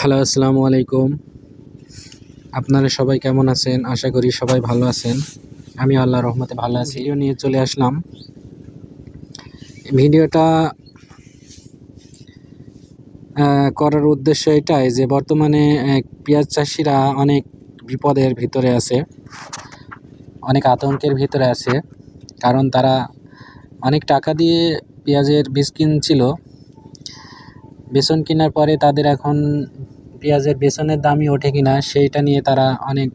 Hello, আসসালামু আলাইকুম। আপনারা সবাই কেমন আছেন? আশা করি সবাই ভালো আছেন। আমি আল্লাহ রহমতে ভালো আছি। ভিডিও নিয়ে চলে আসলাম। ভিডিওটা করার উদ্দেশ্য এটাই যে বর্তমানে পেঁয়াজ চাষিরা অনেক বিপদের ভিতরে আছে। অনেক আতঙ্কের ভিতরে আছে। কারণ তারা অনেক টাকা দিয়ে পেঁয়াজের বীজ কিনছিল। বেসন কেনার পরে তাদের এখন পেঁয়াজের বেসনের দামই ওঠে কিনা সেইটা নিয়ে তারা অনেক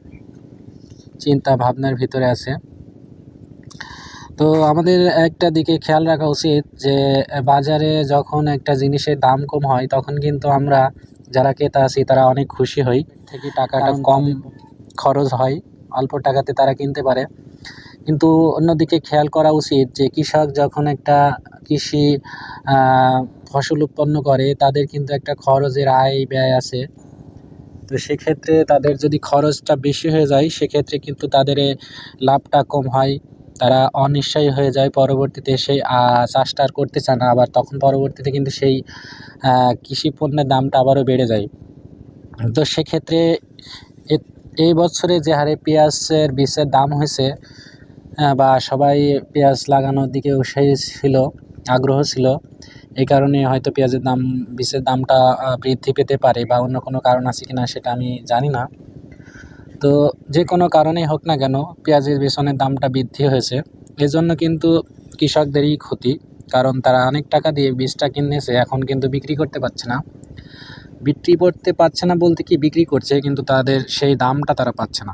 চিন্তা ভাবনার ভিতরে আছে। তো আমাদের একটা দিকে খেয়াল রাখা উচিত যে বাজারে যখন একটা জিনিসের দাম কম হয় তখন কিন্তু আমরা যারা ক্রেতা আছি তারা অনেক খুশি হই। থেকে টাকাটা কম খরচ হয় অল্প টাকাতে তারা কিনতে পারে। কিন্তু অন্যদিকে খেয়াল করা উচিত যে কৃষক যখন একটা কৃষি ফসল উৎপন্ন করে, তাদের কিন্তু একটা খরচের আয় ব্যয় আছে। তো সেক্ষেত্রে তাদের যদি খরচটা বেশি হয়ে যায়, সেক্ষেত্রে কিন্তু তাদের লাভটা কম হয়। তারা অনিশ্চয়ই হয়ে যায় পরবর্তীতে, সেই চাষটা আর করতে চায় না। আবার তখন পরবর্তীতে কিন্তু সেই কৃষি পণ্যের দামটা আবারও বেড়ে যায়। তো সেক্ষেত্রে এই বছরে যে হারে পেঁয়াজের বীজের দাম হয়েছে বা সবাই পেঁয়াজ লাগানোর দিকে উৎসাহী ছিল। আগ্রহ ছিল। এই কারণে হয়তো পেঁয়াজের দাম বীজের দামটা বৃদ্ধি পেতে পারে বা অন্য কোনো কারণ আছে কিনা সেটা আমি জানি না। তো যে কোনো কারণেই হোক না কেন, পেঁয়াজের বেসনের দামটা বৃদ্ধি হয়েছে। এজন্য কিন্তু কৃষকদেরই ক্ষতি, কারণ তারা অনেক টাকা দিয়ে বীজটা কিনেছে, এখন কিন্তু বিক্রি করতে পারছে না। বিক্রি করতে পারছে না বলতে কি বিক্রি করছে, কিন্তু তাদের সেই দামটা তারা পাচ্ছে না।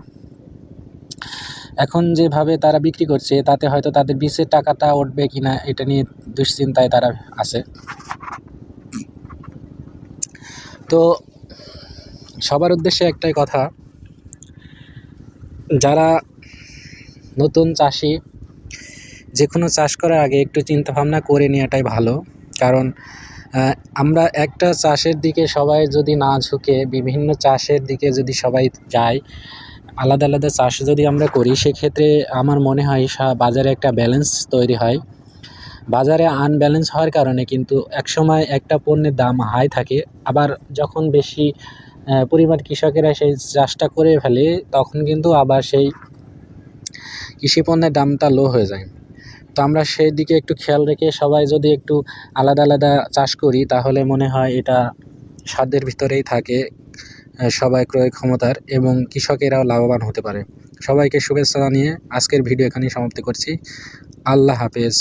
এখন যেভাবে তারা বিক্রি করছে, তাতে হয়তো তাদের বীজের টাকাটা উঠবে কিনা, এটা নিয়ে দুশ্চিন্তায় তারা আছে। তো সবার উদ্দেশ্যে একটাই কথা, যারা নতুন চাষি যে কোনো চাষ করার আগে একটু চিন্তা ভাবনা করে নেওয়াটাই ভালো। কারণ আমরা একটা চাষের দিকে সবাই যদি না ঝুঁকে, বিভিন্ন চাষের দিকে যদি সবাই যায় আলাদা আলাদা চাষ যদি আমরা করি, সেক্ষেত্রে আমার মনে হয় বাজারে একটা ব্যালেন্স তৈরি হয়। বাজারে আনব্যালেন্স হওয়ার কারণে কিন্তু একসময় একটা পণ্যের দাম হাই থাকে। আবার যখন বেশি পরিমাণ কৃষকেরা সেই চাষটা করে ফেলে, তখন কিন্তু আবার সেই কৃষি পণ্যের দামটা লো হয়ে যায়। তো আমরা সেই দিকে একটু খেয়াল রেখে সবাই যদি একটু আলাদা আলাদা চাষ করি, তাহলে মনে হয় এটা সাধ্যের ভিতরেই থাকে। সবাই ক্রয় ক্ষমতার এবং কৃষকেরাও লাভবান হতে পারে। সবাইকে শুভেচ্ছা জানিয়ে আজকের ভিডিও এখানেই সমাপ্তি করছি। আল্লাহ হাফেজ।